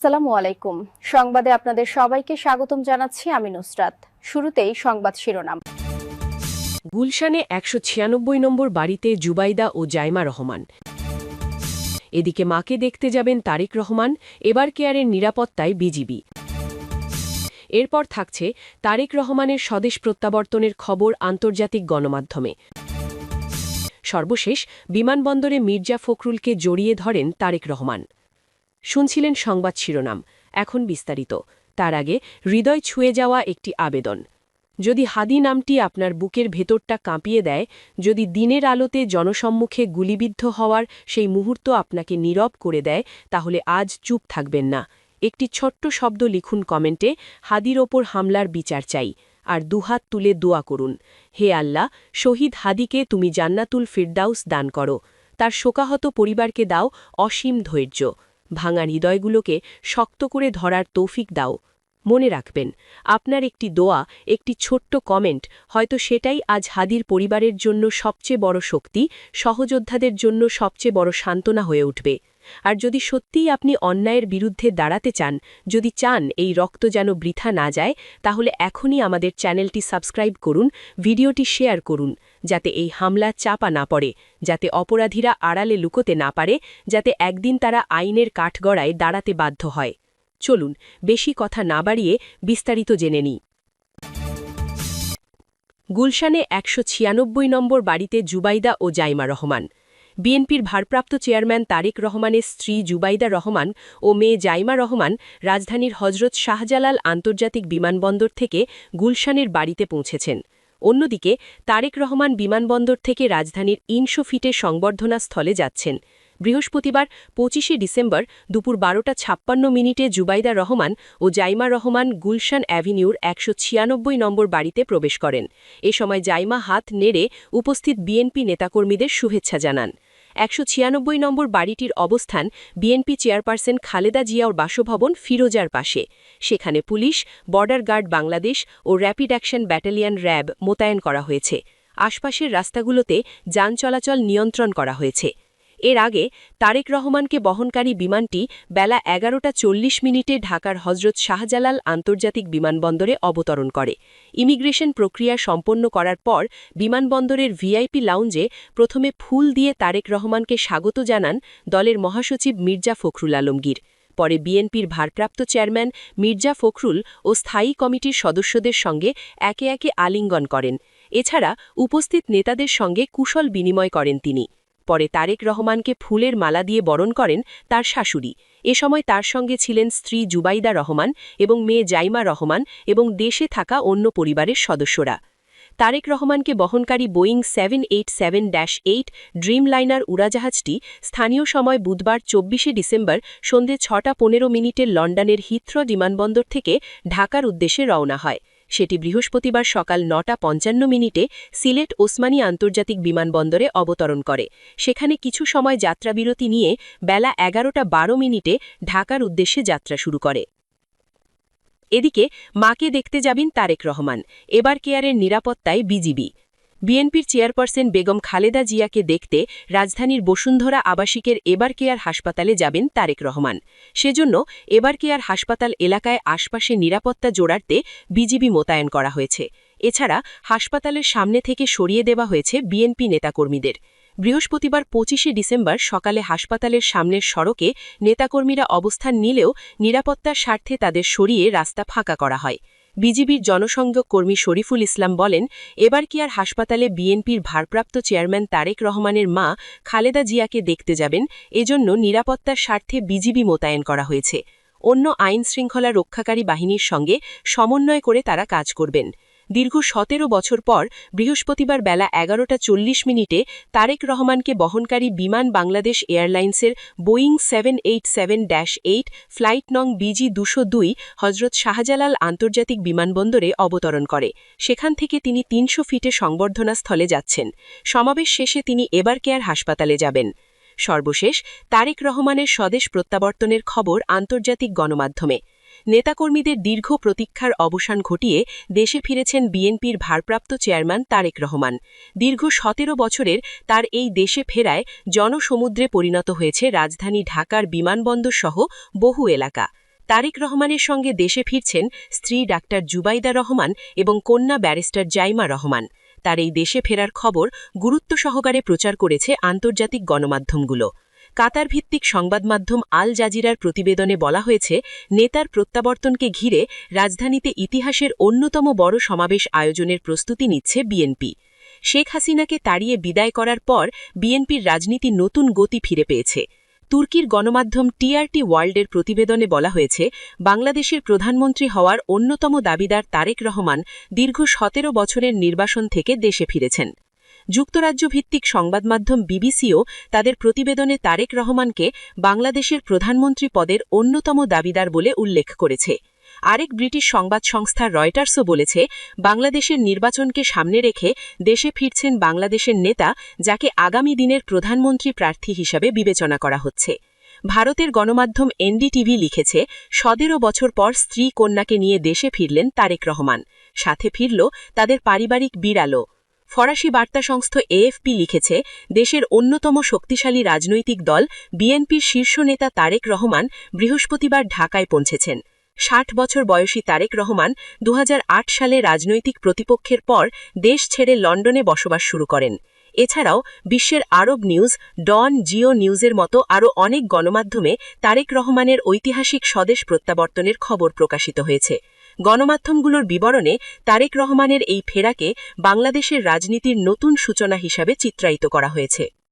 আসসালামু আলাইকুম। সংবাদে আপনাদের সবাইকে স্বাগতম জানাচ্ছি আমি নুসরাত। শুরুতেই সংবাদ শিরোনাম। গুলশানে একশো ছিয়ানব্বই নম্বর বাড়িতে জুবাইদা ও জাইমা রহমান। এদিকে মাকে দেখতে যাবেন তারেক রহমান, এবার কেয়ারের নিরাপত্তায় বিজিবি। এরপর থাকছে তারেক রহমানের স্বদেশ প্রত্যাবর্তনের খবর আন্তর্জাতিক গণমাধ্যমে। সর্বশেষ, বিমানবন্দরে মির্জা ফখরুলকে জড়িয়ে ধরেন তারেক রহমান। শুনছিলেন সংবাদ শিরোনাম, এখন বিস্তারিত। তার আগে, হৃদয় ছুঁয়ে যাওয়া একটি আবেদন। যদি হাদি নামটি আপনার বুকের ভেতরটা কাঁপিয়ে দেয়, যদি দিনের আলোতে জনসম্মুখে গুলিবিদ্ধ হওয়ার সেই মুহূর্ত আপনাকে নীরব করে দেয়, তাহলে আজ চুপ থাকবেন না। একটি ছোট্ট শব্দ লিখুন কমেন্টে, হাদির ওপর হামলার বিচার চাই, আর দুহাত তুলে দোয়া করুন। হে আল্লাহ, শহীদ হাদিকে তুমি জান্নাতুল ফিরদাউস দান করো। তার শোকাহত পরিবারকে দাও অসীম ধৈর্য। ভাঙা হৃদয়গুলোকে শক্ত করে ধরার তৌফিক দাও। মনে রাখবেন, আপনার একটি দোয়া, একটি ছোট্ট কমেন্ট হয়তো সেটাই আজ হাদির পরিবারের জন্য সবচেয়ে বড় শক্তি, সহযোদ্ধাদের জন্য সবচেয়ে বড় সান্ত্বনা হয়ে উঠবে। আর যদি সত্যিই আপনি অন্যায়ের বিরুদ্ধে দাঁড়াতে চান, যদি চান এই রক্ত যেন বৃথা না যায়, তাহলে এখনই আমাদের চ্যানেলটি সাবস্ক্রাইব করুন, ভিডিওটি শেয়ার করুন, যাতে এই হামলা চাপা না পড়ে, যাতে অপরাধীরা আড়ালে লুকোতে না পারে, যাতে একদিন তারা আইনের কাঠগড়ায় দাঁড়াতে বাধ্য হয়। চলুন, বেশি কথা না বাড়িয়ে বিস্তারিত জেনে নিই। গুলশানে একশো ছিয়ানব্বই নম্বর বাড়িতে জুবাইদা ও জাইমা রহমান। বিএনপির ভারপ্রাপ্ত চেয়ারম্যান তারেক রহমানের স্ত্রী জুবাইদা রহমান ও মেয়ে জাইমা রহমান রাজধানীর হজরত শাহজালাল আন্তর্জাতিক বিমানবন্দর থেকে গুলশানের বাড়িতে পৌঁছেছেন। অন্যদিকে, তারেক রহমান বিমানবন্দর থেকে রাজধানীর ইনশো ফিটে সংবর্ধনা স্থলে যাচ্ছেন। বৃহস্পতিবার পঁচিশে ডিসেম্বর দুপুর বারোটা ছাপ্পান্ন মিনিটে জুবাইদা রহমান ও জাইমা রহমান গুলশান অ্যাভিনিউর একশো ছিয়ানব্বই নম্বর বাড়িতে প্রবেশ করেন। এ সময় জাইমা হাত নেড়ে উপস্থিত বিএনপি নেতাকর্মীদের শুভেচ্ছা জানান। একশো ছিয়ানব্বই নম্বর বাড়িটির অবস্থান বিএনপি চেয়ারপারসন খালেদা জিয়ার বাসভবন ফিরোজার পাশে। সেখানে পুলিশ, বর্ডার গার্ড বাংলাদেশ ও র্যাপিড অ্যাকশন ব্যাটালিয়ন র্যাব মোতায়েন করা হয়েছে। আশপাশের রাস্তাগুলোতে যান চলাচল নিয়ন্ত্রণ করা হয়েছে। এর আগে তারেক রহমানকে বহনকারী বিমানটি বেলা এগারোটা চল্লিশ মিনিটে ঢাকার হজরত শাহজালাল আন্তর্জাতিক বিমানবন্দরে অবতরণ করে। ইমিগ্রেশন প্রক্রিয়া সম্পন্ন করার পর বিমানবন্দরের ভিআইপি লাউঞ্জে প্রথমে ফুল দিয়ে তারেক রহমানকে স্বাগত জানান দলের মহাসচিব মির্জা ফখরুল আলমগীর। পরে বিএনপির ভারপ্রাপ্ত চেয়ারম্যান মির্জা ফখরুল ও স্থায়ী কমিটির সদস্যদের সঙ্গে একে একে আলিঙ্গন করেন। এছাড়া উপস্থিত নেতাদের সঙ্গে কুশল বিনিময় করেন তিনি। পরে তারেক রহমানকে ফুলের মালা দিয়ে বরণ করেন তার শাশুড়ি। এ সময় তার সঙ্গে ছিলেন স্ত্রী জুবাইদা রহমান এবং মেয়ে জাইমা রহমান এবং দেশে থাকা অন্য পরিবারের সদস্যরা। তারেক রহমানকে বহনকারী Boeing seven eight seven dash eight Dreamliner উড়াজাহাজটি স্থানীয় সময় বুধবার চব্বিশে ডিসেম্বর সন্ধে ছটা পনেরো মিনিটের লন্ডনের হিথ্র বিমানবন্দর থেকে ঢাকার উদ্দেশ্যে রওনা হয়। সেটি বৃহস্পতিবার সকাল নটা পঞ্চান্ন মিনিটে সিলেট ওসমানী আন্তর্জাতিক বিমানবন্দরে অবতরণ করে। সেখানে কিছু সময় যাত্রাবিরতি নিয়ে বেলা এগারোটা বারো মিনিটে ঢাকার উদ্দেশ্যে যাত্রা শুরু করে। এদিকে মাকে দেখতে যাবেন তারেক রহমান। এবার কেয়ারের নিরাপত্তায় বিজিবি। বিএনপির চেয়ারপারসন বেগম খালেদা জিয়াকে দেখতে রাজধানীর বসুন্ধরা আবাসিকের এবার কেয়ার হাসপাতালে যাবেন তারেক রহমান। সেজন্য এবার কেয়ার হাসপাতাল এলাকায় আশপাশে নিরাপত্তা জোড়াতে বিজিবি মোতায়েন করা হয়েছে। এছাড়া হাসপাতালের সামনে থেকে সরিয়ে দেওয়া হয়েছে বিএনপি নেতাকর্মীদের। বৃহস্পতিবার পঁচিশে ডিসেম্বর সকালে হাসপাতালের সামনের সড়কে নেতাকর্মীরা অবস্থান নিলেও নিরাপত্তার স্বার্থে তাদের সরিয়ে রাস্তা ফাঁকা করা হয়। বিজিবির জনসংযোগ কর্মী শরীফুল ইসলাম বলেন, এবার কি আর হাসপাতালে বিএনপির ভারপ্রাপ্ত চেয়ারম্যান তারেক রহমানের মা খালেদা জিয়াকে দেখতে যাবেন, এজন্য নিরাপত্তার স্বার্থে বিজিবি মোতায়েন করা হয়েছে। অন্য আইন শৃঙ্খলা রক্ষাকারী বাহিনীর সঙ্গে সমন্বয় করে তারা কাজ করবেন। দীর্ঘ সতেরো বছর পর বৃহস্পতিবার বেলা এগারোটা চল্লিশ মিনিটে তারেক রহমানকে বহনকারী বিমান বাংলাদেশ এয়ারলাইন্সের Boeing seven eight seven dash eight flight নং বিজি দুশো দুই হজরত শাহজালাল আন্তর্জাতিক বিমানবন্দরে অবতরণ করে। সেখান থেকে তিনি তিনশো ফিটে সংবর্ধনা স্থলে যাচ্ছেন। সমাবেশ শেষে তিনি এবার কেয়ার হাসপাতালে যাবেন। সর্বশেষ তারেক রহমানের স্বদেশ প্রত্যাবর্তনের খবর আন্তর্জাতিক গণমাধ্যমে। নেতাকর্মীদের দীর্ঘ প্রতীক্ষার অবসান ঘটিয়ে দেশে ফিরেছেন বিএনপির ভারপ্রাপ্ত চেয়ারম্যান তারেক রহমান। দীর্ঘ সতেরো বছরের তার এই দেশে ফেরায় জনসমুদ্রে পরিণত হয়েছে রাজধানী ঢাকার বিমানবন্দর সহ বহু এলাকা। তারেক রহমানের সঙ্গে দেশে ফিরছেন স্ত্রী ডাক্তার জুবাইদা রহমান এবং কন্যা ব্যারিস্টার জাইমা রহমান। তার এই দেশে ফেরার খবর গুরুত্ব সহকারে প্রচার করেছে আন্তর্জাতিক গণমাধ্যমগুলো। কাতার ভিত্তিক সংবাদ মাধ্যম আল জাজিরার প্রতিবেদনে বলা হয়েছে, নেতার প্রত্যাবর্তনকে ঘিরে রাজধানীতে ইতিহাসের অন্যতম বড় সমাবেশ আয়োজনের প্রস্তুতি নিচ্ছে বিএনপি। শেখ হাসিনাকে তাড়িয়ে বিদায় করার পর বিএনপির রাজনীতি নতুন গতি ফিরে পেয়েছে। তুর্কির গণমাধ্যম টিআরটি ওয়ার্ল্ডের প্রতিবেদনে বলা হয়েছে, বাংলাদেশের প্রধানমন্ত্রী হওয়ার অন্যতম দাবিদার তারেক রহমান দীর্ঘ সতেরো বছরের নির্বাসন থেকে দেশে ফিরেছেন। যুক্তরাজ্য ভিত্তিক সংবাদ মাধ্যম বিবিসিও তাদের প্রতিবেদনে তারেক রহমানকে বাংলাদেশের প্রধানমন্ত্রী পদের অন্যতম দাবিদার বলে উল্লেখ করেছে। আরেক ব্রিটিশ সংবাদ সংস্থা রয়টার্সও বলেছে, বাংলাদেশের নির্বাচনকে সামনে রেখে দেশে ফিরছেন বাংলাদেশের নেতা যাকে আগামী দিনের প্রধানমন্ত্রী প্রার্থী হিসাবে বিবেচনা করা হচ্ছে। ভারতের গণমাধ্যম এনডিটিভি লিখেছে, সতেরো বছর পর স্ত্রী কন্যাকে নিয়ে দেশে ফিরলেন তারেক রহমান। সাথে ফিরল তাদের পারিবারিক বিড়ালও। ফরাসি বার্তা সংস্থা এএফপি লিখেছে, দেশের অন্যতম শক্তিশালী রাজনৈতিক দল বিএনপির শীর্ষ নেতা তারেক রহমান বৃহস্পতিবার ঢাকায় পৌঁছেছেন। ষাট বছর বয়সী তারেক রহমান দু হাজার আট সালে রাজনৈতিক প্রতিপক্ষের পর দেশ ছেড়ে লন্ডনে বসবাস শুরু করেন। এছাড়াও বিশ্বের আরব নিউজ, ডন, জিও নিউজের মতো আরও অনেক গণমাধ্যমে তারেক রহমানের ঐতিহাসিক স্বদেশ প্রত্যাবর্তনের খবর প্রকাশিত হয়েছে। গণমাধ্যমগুলোর বিবরণে তারেক রহমানের এই ফেরাকে বাংলাদেশের রাজনীতির নতুন সূচনা হিসাবে চিত্রায়িত করা হয়েছে।